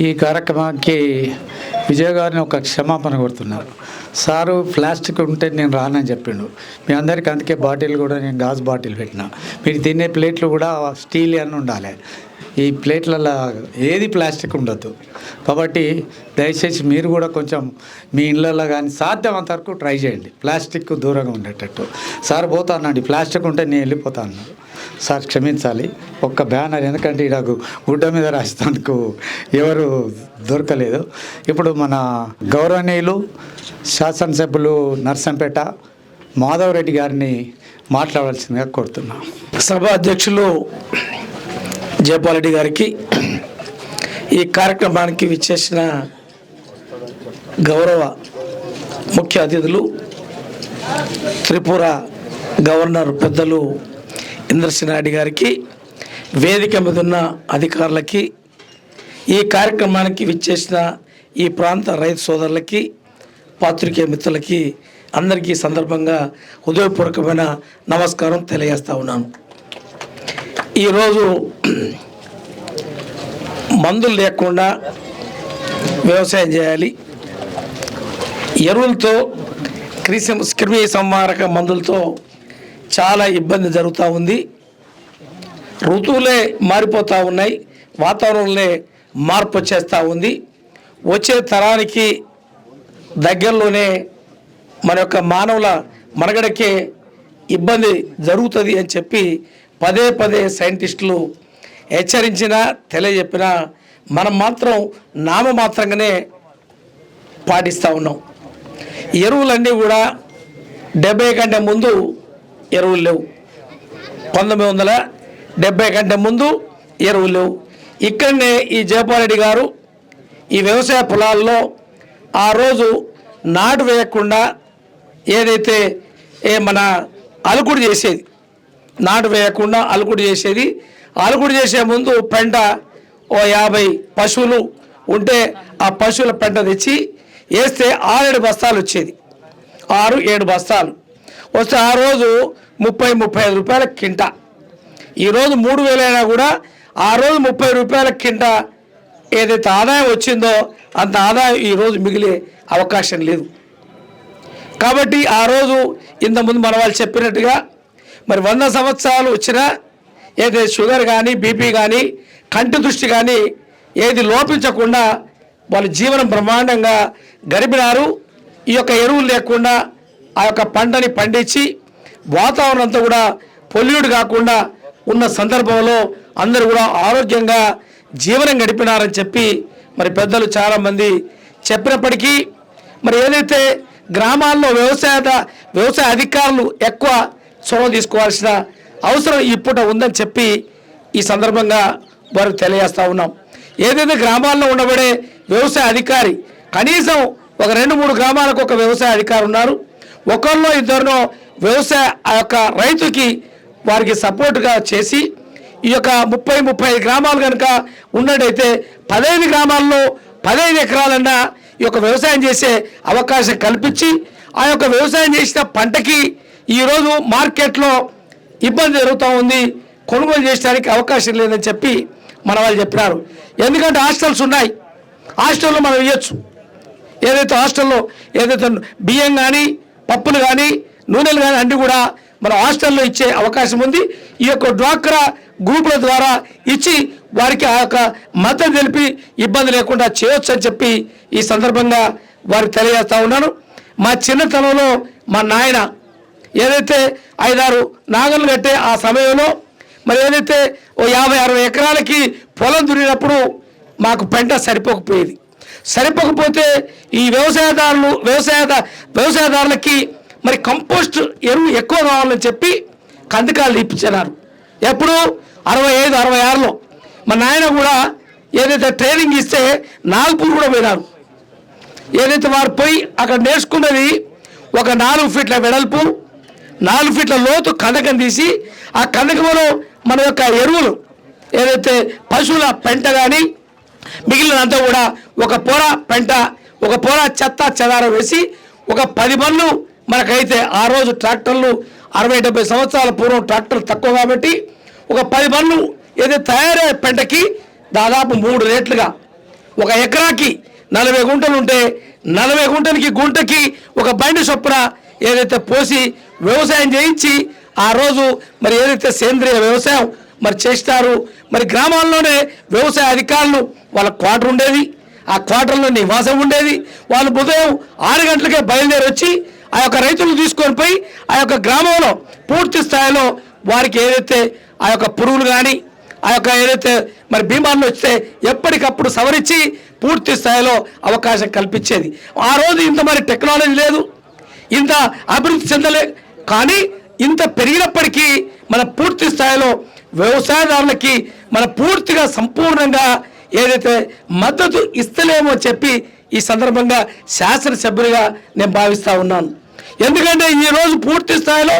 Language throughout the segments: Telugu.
ఈ కార్యక్రమానికి విజయ్ గారిని ఒక క్షమాపణ కొడుతున్నారు సారు ప్లాస్టిక్ ఉంటే నేను రానని చెప్పిండు. మీ అందరికీ అందుకే బాటిల్ కూడా నేను గాజు బాటిల్ పెట్టిన. మీరు తినే ప్లేట్లు కూడా స్టీల్ అని ఉండాలి. ఈ ప్లేట్లలో ఏది ప్లాస్టిక్ ఉండదు. కాబట్టి దయచేసి మీరు కూడా కొంచెం మీ ఇళ్ళల్లో కానీ సాధ్యమంత వరకు ట్రై చేయండి. ప్లాస్టిక్ దూరంగా ఉండేటట్టు. సార్ పోతా అన్నాడు ప్లాస్టిక్ ఉంటే నేను వెళ్ళిపోతా అన్నాడు సార్ క్షమించాలి. ఒక్క బ్యానర్ ఎందుకంటే నాకు గుడ్డ మీద రాసేందుకు ఎవరు దొరకలేదు. ఇప్పుడు మన గౌరవనీయులు శాసనసభ్యులు నర్సంపేట మాధవరెడ్డి గారిని మాట్లాడాల్సిందిగా కోరుతున్నాం. సభ అధ్యక్షులు జయపాలరెడ్డి గారికి ఈ కార్యక్రమానికి విచ్చేసిన గౌరవ ముఖ్య అతిథులు త్రిపుర గవర్నర్ పెద్దలు ఇంద్రసింహారెడ్డి గారికి వేదిక మీద ఉన్న అధికారులకి ఈ కార్యక్రమానికి విచ్చేసిన ఈ ప్రాంత రైతు సోదరులకి పాత్రికేయ మిత్రులకి అందరికీ సందర్భంగా హృదయపూర్వకమైన నమస్కారం తెలియజేస్తా ఉన్నాను. ఈరోజు మందులు లేకుండా వ్యవసాయం చేయాలి. ఎరువులతో క్రిసి క్రిమి సంహారక మందులతో చాలా ఇబ్బంది జరుగుతూ ఉంది. ఋతువులే మారిపోతూ ఉన్నాయి. వాతావరణంలో మార్పు వచ్చేస్తూ ఉంది. వచ్చే తరానికి దగ్గరలోనే మన యొక్క మానవుల మనగడకే ఇబ్బంది జరుగుతుంది అని చెప్పి పదే పదే సైంటిస్టులు హెచ్చరించినా తెలియజెప్పినా మనం మాత్రం నామమాత్రంగానే పాటిస్తూ ఉన్నాం. ఎరువులన్నీ కూడా డెబ్బై కంటే ముందు ఎరువులు లేవు. పంతొమ్మిది వందల డెబ్బై కంటే ముందు ఎరువులు లేవు. ఇక్కడనే ఈ జయపాలరెడ్డి గారు ఈ వ్యవసాయ పొలాల్లో ఆ రోజు నాటు వేయకుండా ఏదైతే ఏ మన అలుకుడు చేసేది నాటు వేయకుండా అలుకుడు చేసేది అలుకుడు చేసే ముందు పెంట ఓ యాభై పశువులు ఉంటే ఆ పశువుల పెంట తెచ్చి వేస్తే ఆరేడు బస్తాలు వచ్చేది. ఆరు ఏడు బస్తాలు. వస్తే ఆ రోజు ముప్పై ముప్పై ఐదు రూపాయల కింట. ఈరోజు మూడు వేలైనా కూడా ఆ రోజు ముప్పై రూపాయల కింట ఏదైతే ఆదాయం వచ్చిందో అంత ఆదాయం ఈరోజు మిగిలే అవకాశం లేదు. కాబట్టి ఆ రోజు ఇంతకుముందు మన వాళ్ళు చెప్పినట్టుగా మరి వంద సంవత్సరాలు వచ్చినా ఏదైతే షుగర్ కానీ బీపీ కానీ కంటి దృష్టి కానీ ఏది లోపించకుండా వాళ్ళ జీవనం బ్రహ్మాండంగా గడిపినారు. ఈ యొక్క ఎరువులు లేకుండా ఆ యొక్క పంటని పండించి వాతావరణం అంతా కూడా పొల్యూడ్ కాకుండా ఉన్న సందర్భంలో అందరూ కూడా ఆరోగ్యంగా జీవనం గడిపినారని చెప్పి మరి పెద్దలు చాలామంది చెప్పినప్పటికీ మరి ఏదైతే గ్రామాల్లో వ్యవసాయ వ్యవసాయ అధికారులు ఎక్కువ చొరవ తీసుకోవాల్సిన అవసరం ఇప్పుడు ఉందని చెప్పి ఈ సందర్భంగా వారు తెలియజేస్తా ఉన్నాం. ఏదైతే గ్రామాల్లో ఉండబడే వ్యవసాయ అధికారి కనీసం ఒక రెండు మూడు గ్రామాలకు ఒక వ్యవసాయ అధికారి ఉన్నారు. ఒకరిలో ఇద్దరునో వ్యవసాయ ఆ యొక్క రైతుకి వారికి సపోర్టుగా చేసి ఈ యొక్క ముప్పై ముప్పై ఐదు గ్రామాలు కనుక ఉన్నట్టయితే పదహైదు గ్రామాల్లో పదహైదు ఎకరాలన్నా ఈ యొక్క వ్యవసాయం చేసే అవకాశం కల్పించి ఆ యొక్క వ్యవసాయం చేసిన పంటకి ఈరోజు మార్కెట్లో ఇబ్బంది జరుగుతూ ఉంది కొనుగోలు చేయడానికి అవకాశం లేదని చెప్పి మన వాళ్ళు చెప్పినారు. ఎందుకంటే హాస్టల్స్ ఉన్నాయి హాస్టల్లో మనం ఇవ్వచ్చు ఏదైతే హాస్టల్లో ఏదైతే బియ్యం కానీ పప్పులు కానీ నూనెలు కానీ అన్నీ కూడా మన హాస్టల్లో ఇచ్చే అవకాశం ఉంది. ఈ యొక్క డ్వాక్రా గ్రూపుల ద్వారా ఇచ్చి వారికి ఆ యొక్క మద్దతు తెలిపి ఇబ్బంది లేకుండా చేయొచ్చు అని చెప్పి ఈ సందర్భంగా వారికి తెలియజేస్తూ ఉన్నాను. మా చిన్నతనంలో మా నాయన ఏదైతే ఐదారు నాగలు కట్టే ఆ సమయంలో మరి ఏదైతే ఓ యాభై అరవై ఎకరాలకి పొలం దున్నినప్పుడు మాకు పంట సరిపోకపోయేది. సరిపోకపోతే ఈ వ్యవసాయదారులు వ్యవసాయ వ్యవసాయదారులకి మరి కంపోస్ట్ ఎరువు ఎక్కువ కావాలని చెప్పి కందకాలు ఇప్పించినారు ఎప్పుడు అరవై ఐదు అరవై ఆరులో మా నాయన కూడా ఏదైతే ట్రైనింగ్ ఇస్తే నాగపూర్ కూడా పోయినారు. ఏదైతే వారు పోయి అక్కడ నేర్చుకున్నది ఒక నాలుగు ఫీట్ల వెడల్పు నాలుగు ఫీట్ల లోతు కందకం తీసి ఆ కందకంలో మన యొక్క ఎరువులు ఏదైతే పశువుల పెంట కానీ మిగిలినంతా కూడా ఒక పొర పెంట ఒక పొర చెత్త చెదారం వేసి ఒక పది బండ్లు మనకైతే ఆ రోజు ట్రాక్టర్లు అరవై డెబ్బై సంవత్సరాల పూర్వం ట్రాక్టర్ తక్కువ కాబట్టి ఒక పది బండ్లు ఏదైతే తయారయ్యే పెంటకి దాదాపు మూడు రేట్లుగా. ఒక ఎకరాకి నలభై గుంటలు ఉంటే నలభై గుంటలకి గుంటకి ఒక బండి చొప్పున ఏదైతే పోసి వ్యవసాయం చేయించి ఆ రోజు మరి ఏదైతే సేంద్రియ వ్యవసాయం మరి చేస్తారు మరి గ్రామాల్లోనే వ్యవసాయ అధికారులు వాళ్ళ క్వార్టర్ ఉండేది. ఆ క్వార్టర్లో నివాసం ఉండేది. వాళ్ళు ఉదయం ఆరు గంటలకే బయలుదేరి వచ్చి ఆ యొక్క రైతులు తీసుకొని పోయి ఆ యొక్క గ్రామంలో పూర్తి స్థాయిలో వారికి ఏదైతే ఆ యొక్క పురుగులు కానీ ఆ యొక్క ఏదైతే మరి బీమార్లు వస్తే ఎప్పటికప్పుడు సవరించి పూర్తి స్థాయిలో అవకాశం కల్పించేది. ఆ రోజు ఇంత మరి టెక్నాలజీ లేదు. ఇంత అభివృద్ధి చెందలే. కానీ ఇంత పెరిగినప్పటికీ మన పూర్తి స్థాయిలో వ్యవసాయదారులకి మన పూర్తిగా సంపూర్ణంగా ఏదైతే మద్దతు ఇస్తలేమో చెప్పి ఈ సందర్భంగా శాసనసభ్యులుగా నేను భావిస్తూ ఉన్నాను. ఎందుకంటే ఈ రోజు పూర్తి స్థాయిలో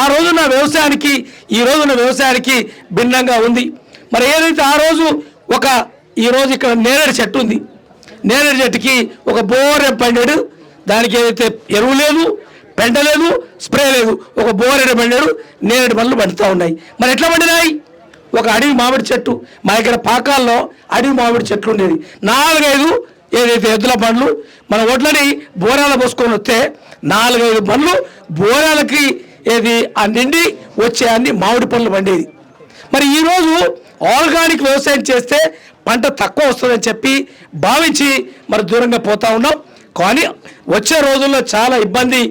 ఆ రోజున వ్యవసాయానికి ఈ రోజున వ్యవసాయానికి భిన్నంగా ఉంది. మరి ఏదైతే ఆ రోజు ఒక ఈ రోజు ఇక్కడ నేరేడు చెట్టు ఉంది. నేరేడు చెట్టుకి ఒక బోరె పండాడు. దానికి ఏదైతే ఎరువు లేదు పెంట లేదు స్ప్రే లేదు ఒక బోరెడు పండాడు నేరేడు పండ్లు పండుతూ ఉన్నాయి. మరి ఎట్లా పండినాయి? ఒక అడవి మామిడి చెట్టు. మా దగ్గర పాకాల్లో అడవి మామిడి చెట్లు ఉండేది నాలుగైదు ఏదైతే ఎద్దుల బండ్లు మన ఒడ్లని బోరాల పోసుకొని వస్తే నాలుగైదు బండ్లు బోరాలకి ఏది ఆ నిండి వచ్చే అన్ని మామిడి పండ్లు పండేది మరి ఈరోజు ఆర్గానిక్ వ్యవసాయం చేస్తే పంట తక్కువ వస్తుందని చెప్పి భావించి మరి దూరంగా పోతా ఉన్నాం. కానీ వచ్చే రోజుల్లో చాలా ఇబ్బంది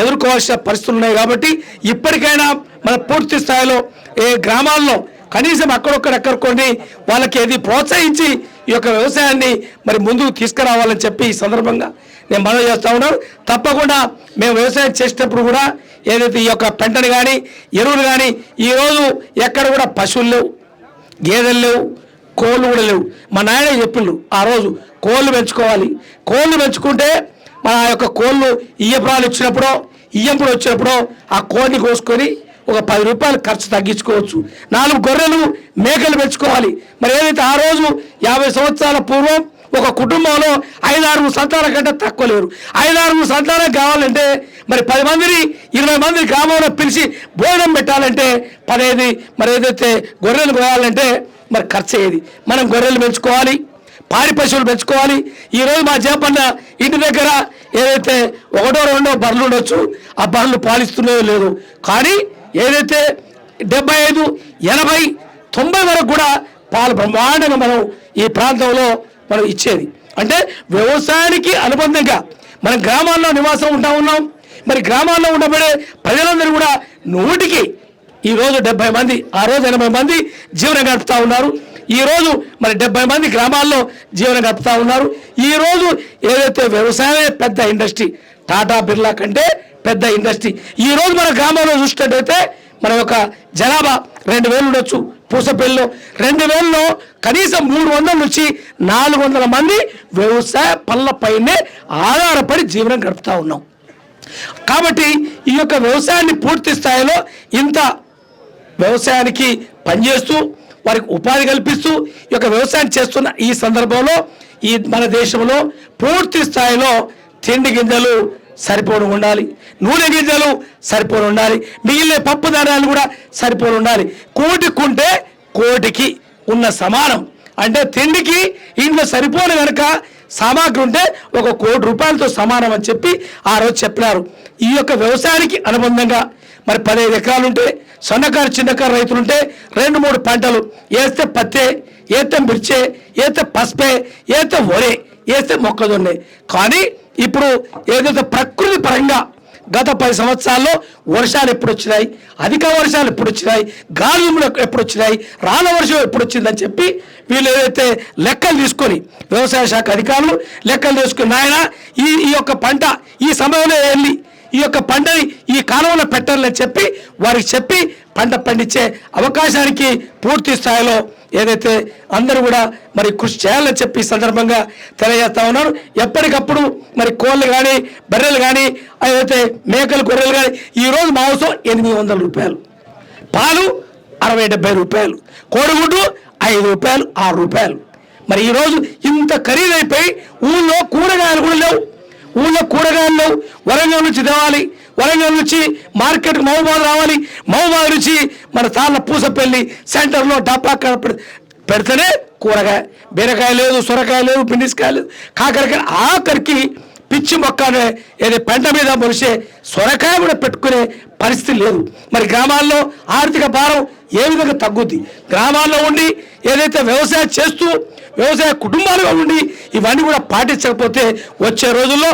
ఎదుర్కోవాల్సిన పరిస్థితులు ఉన్నాయి కాబట్టి ఇప్పటికైనా మన పూర్తి స్థాయిలో ఏ గ్రామాల్లో కనీసం అక్కడొక్కడెక్కడుకోండి వాళ్ళకి ఏది ప్రోత్సహించి ఈ యొక్క వ్యవసాయాన్ని మరి ముందుకు తీసుకురావాలని చెప్పి ఈ సందర్భంగా నేను మనం చేస్తూ ఉన్నాను. తప్పకుండా మేము వ్యవసాయం చేసేటప్పుడు కూడా ఏదైతే ఈ యొక్క పెంటని కానీ ఎరువులు కానీ ఈరోజు ఎక్కడ కూడా పశువులు లేవు గేదెలు లేవు కోళ్ళు కూడా లేవు. మా నాయన చెప్పిండు ఆ రోజు కోళ్ళు పెంచుకోవాలి. కోళ్ళు పెంచుకుంటే మన ఆ యొక్క కోళ్ళు ఇయ్యపురాలు ఇచ్చినప్పుడో ఇయ్యంపుడు వచ్చినప్పుడో ఆ కోడిని కోసుకొని ఒక పది రూపాయలు ఖర్చు తగ్గించుకోవచ్చు. నాలుగు గొర్రెలు మేకలు పెంచుకోవాలి. మరి ఏదైతే ఆ రోజు యాభై సంవత్సరాల పూర్వం ఒక కుటుంబంలో ఐదారు సంతానం కంటే తక్కువ లేరు. ఐదారు సంతానం కావాలంటే మరి పది మందిని ఇరవై మంది గ్రామంలో పిలిచి భోజనం పెట్టాలంటే పదహైదు మరి ఏదైతే గొర్రెలు కోయాలంటే మరి ఖర్చు అయ్యేది. మనం గొర్రెలు పెంచుకోవాలి పాడి పశువులు పెంచుకోవాలి ఈరోజు మా చేపన్న ఇంటి దగ్గర ఏదైతే ఒకటో రెండో బర్రెలు ఉండొచ్చు ఆ బర్రెలు పాలిస్తున్నాయో లేదు. కానీ ఏదైతే డెబ్బై ఐదు ఎనభై తొంభై వరకు కూడా పాలు బ్రహ్మాండంగా మనం ఈ ప్రాంతంలో మనం ఇచ్చేది. అంటే వ్యవసాయానికి అనుబంధంగా మన గ్రామాల్లో నివాసం ఉంటా ఉన్నాం. మరి గ్రామాల్లో ఉండబడే ప్రజలందరూ కూడా నూటికి ఈ రోజు డెబ్బై మంది ఆ రోజు ఎనభై మంది జీవనం గడుపుతూ ఉన్నారు. ఈరోజు మరి డెబ్బై మంది గ్రామాల్లో జీవనం గడుపుతూ ఉన్నారు. ఈ రోజు ఏదైతే వ్యవసాయమే పెద్ద ఇండస్ట్రీ టాటా బిర్లా కంటే పెద్ద ఇండస్ట్రీ. ఈ రోజు మన గ్రామంలో చూసినట్టయితే మన యొక్క జనాభా రెండు వేలు ఉండొచ్చు పూసపల్లిలో రెండు వేలలో కనీసం మూడు వందల నుంచి నాలుగు వందల మంది వ్యవసాయ పనులపైనే ఆధారపడి జీవనం గడుపుతూ ఉన్నాం. కాబట్టి ఈ యొక్క వ్యవసాయాన్ని పూర్తి స్థాయిలో ఇంత వ్యవసాయానికి పనిచేస్తూ వారికి ఉపాధి కల్పిస్తూ ఈ యొక్క వ్యవసాయం చేస్తున్న ఈ సందర్భంలో ఈ మన దేశంలో పూర్తి స్థాయిలో తిండి గింజలు సరిపోని ఉండాలి. నూనె గింజలు సరిపోని ఉండాలి. మిగిలిన పప్పు ధాన్యాలు కూడా సరిపోని ఉండాలి. కోటికుంటే కోటికి ఉన్న సమానం. అంటే తిండికి ఇంట్లో సరిపోని కనుక సామాగ్రి ఉంటే ఒక కోటి రూపాయలతో సమానం అని చెప్పి ఆ రోజు చెప్పినారు. ఈ యొక్క వ్యవసాయానికి అనుబంధంగా మరి పదహైదు ఎకరాలు ఉంటే సన్నకారు చిన్నకారు రైతులుంటే రెండు మూడు పంటలు వేస్తే పత్తే వేస్తే మిర్చే వేస్తే పసుపే వేస్తే వరే వేస్తే మొక్కజొన్నే. కానీ ఇప్పుడు ఏదైతే ప్రకృతి పరంగా గత పది సంవత్సరాల్లో వర్షాలు ఎప్పుడు వచ్చినాయి అధిక వర్షాలు ఎప్పుడు వచ్చినాయి గాలిములు ఎప్పుడు వచ్చినాయి రాళ్ళ వర్షం ఎప్పుడు వచ్చిందని చెప్పి వీళ్ళు ఏదైతే లెక్కలు తీసుకొని వ్యవసాయ శాఖ అధికారులు లెక్కలు తీసుకుని నాయన ఈ ఈ యొక్క పంట ఈ సమయంలో వెళ్ళి ఈ యొక్క పంటని ఈ కాలంలో పెట్టాలని చెప్పి వారికి చెప్పి పంట పండించే అవకాశానికి పూర్తి స్థాయిలో ఏదైతే అందరూ కూడా మరి కృషి చేయాలని చెప్పి సందర్భంగా తెలియజేస్తా ఉన్నారు ఎప్పటికప్పుడు మరి కోళ్ళు కానీ బర్రెలు కానీ ఏదైతే మేకలు గొర్రెలు కానీ ఈరోజు మాంసం ఎనిమిది వందల రూపాయలు. పాలు అరవై డెబ్బై రూపాయలు. కోడిగుడ్డు ఐదు రూపాయలు ఆరు రూపాయలు. మరి ఈరోజు ఇంత ఖరీదైపోయి ఊళ్ళో కూరగాయలు కూడా లేవు. ఊళ్ళో కూరగాయలు లేవు. వరంగల్ నుంచి తేవాలి వరంగల్ నుంచి మార్కెట్కి మహబూబాద్ రావాలి. మహబూబాద్ నుంచి మన తాళ్ళ పూసపల్లి సెంటర్లో డబ్బా కనపడి పెడితేనే కూరగాయ. బీరకాయ లేదు సొరకాయ లేదు పిండిస్కాయ లేదు. కాకరకాయ ఆఖరికి పిచ్చి మొక్కనే ఏదో పంట మీద మొలిసే సొరకాయ కూడా పెట్టుకునే పరిస్థితి లేదు. మరి గ్రామాల్లో ఆర్థిక భారం ఏ విధంగా తగ్గుద్ది? గ్రామాల్లో ఉండి ఏదైతే వ్యవసాయం చేస్తూ వ్యవసాయ కుటుంబాలుగా ఉండి ఇవన్నీ కూడా పాటించకపోతే వచ్చే రోజుల్లో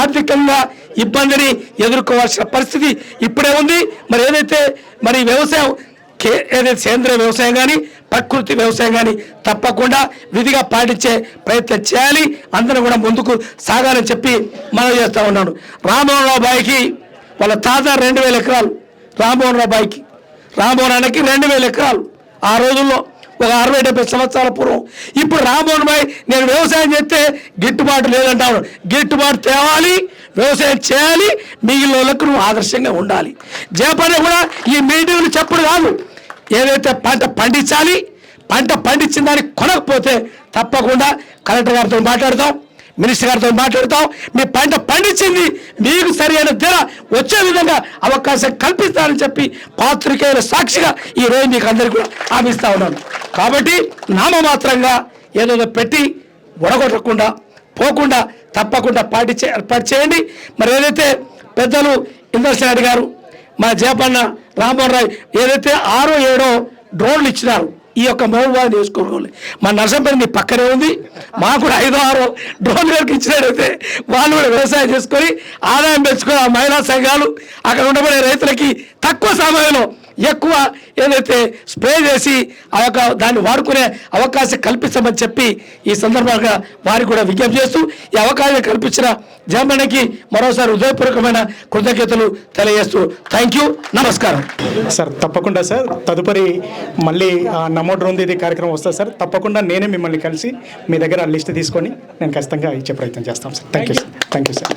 ఆర్థికంగా ఇబ్బందిని ఎదుర్కోవాల్సిన పరిస్థితి ఇప్పుడే ఉంది. మరి ఏదైతే మరి వ్యవసాయం కే ఏదైతే సేంద్రియ వ్యవసాయం కానీ ప్రకృతి వ్యవసాయం కానీ తప్పకుండా విధిగా పాటించే ప్రయత్నం చేయాలి. అందరూ కూడా ముందుకు సాగాలని చెప్పి మనం చేస్తూ ఉన్నాను. రామ్మోహన్ బాయికి వాళ్ళ తాత రెండు వేల ఎకరాలు. రామ్మోహన్ బాయికి. రామ్మోహన్ అన్నకి రెండు వేల ఎకరాలు. ఆ రోజుల్లో ఒక అరవై డెబ్బై సంవత్సరాల పూర్వం. ఇప్పుడు రామ్మోహన్ బాయ్ నేను వ్యవసాయం చేస్తే గిట్టుబాటు లేదంటాను. గిట్టుబాటు తేవాలి. వ్యవసాయం చేయాలి మిగిలిన వాళ్ళకు నువ్వు ఆదర్శంగా ఉండాలి. జయపడే కూడా ఈ మీటింగ్లు చెప్పుడు కాదు ఏదైతే పంట పండించాలి పంట పండించిన దాన్ని కొనకపోతే తప్పకుండా కలెక్టర్ గారితో మాట్లాడతాం మినిస్టర్ గారితో మాట్లాడతాం. మీ పంట పండించింది మీకు సరైన ధర వచ్చే విధంగా అవకాశం కల్పిస్తారని చెప్పి పాత్రికేయుల సాక్షిగా ఈ రోజు మీకు అందరికీ కూడా హామీస్తా ఉన్నాను. కాబట్టి నామమాత్రంగా ఏదో పెట్టి ఒడగొట్టకుండా పోకుండా తప్పకుండా పాటించే ఏర్పాటు చేయండి మరి ఏదైతే పెద్దలు ఇంద్రసేన రెడ్డి గారు మన జయపన్న రామ్మోహన్ రాయ్ ఏదైతే ఆరో ఏడో డ్రోన్లు ఇచ్చినారు ఈ యొక్క మహబూబాద్ నియోజకవర్గంలో మన నర్సంపల్లి మీ పక్కనే ఉంది. మాకు కూడా ఐదో ఆరో డ్రోన్లు వరకు ఇచ్చినట్టయితే వాళ్ళు కూడా వ్యవసాయం చేసుకొని ఆదాయం పెంచుకొని ఆ మహిళా సంఘాలు అక్కడ ఉండబడే రైతులకి తక్కువ సమయంలో ఎక్కువ ఏదైతే స్ప్రే చేసి ఆ యొక్క దాన్ని వాడుకునే అవకాశం కల్పించమని చెప్పి ఈ సందర్భంగా వారికి కూడా విజ్ఞప్తి చేస్తూ ఈ అవకాశం కల్పించిన జర్మనీకి మరోసారి హృదయపూర్వకమైన కృతజ్ఞతలు తెలియజేస్తూ థ్యాంక్ యూ నమస్కారం. సార్ తప్పకుండా సార్. తదుపరి మళ్ళీ ఆ, నమో డ్రోన్ దీది కార్యక్రమం వస్తుంది సార్. తప్పకుండా నేనే మిమ్మల్ని కలిసి మీ దగ్గర లిస్ట్ తీసుకొని నేను ఖచ్చితంగా ఇచ్చే ప్రయత్నం చేస్తాం sir. Thank you sir. Thank you sir.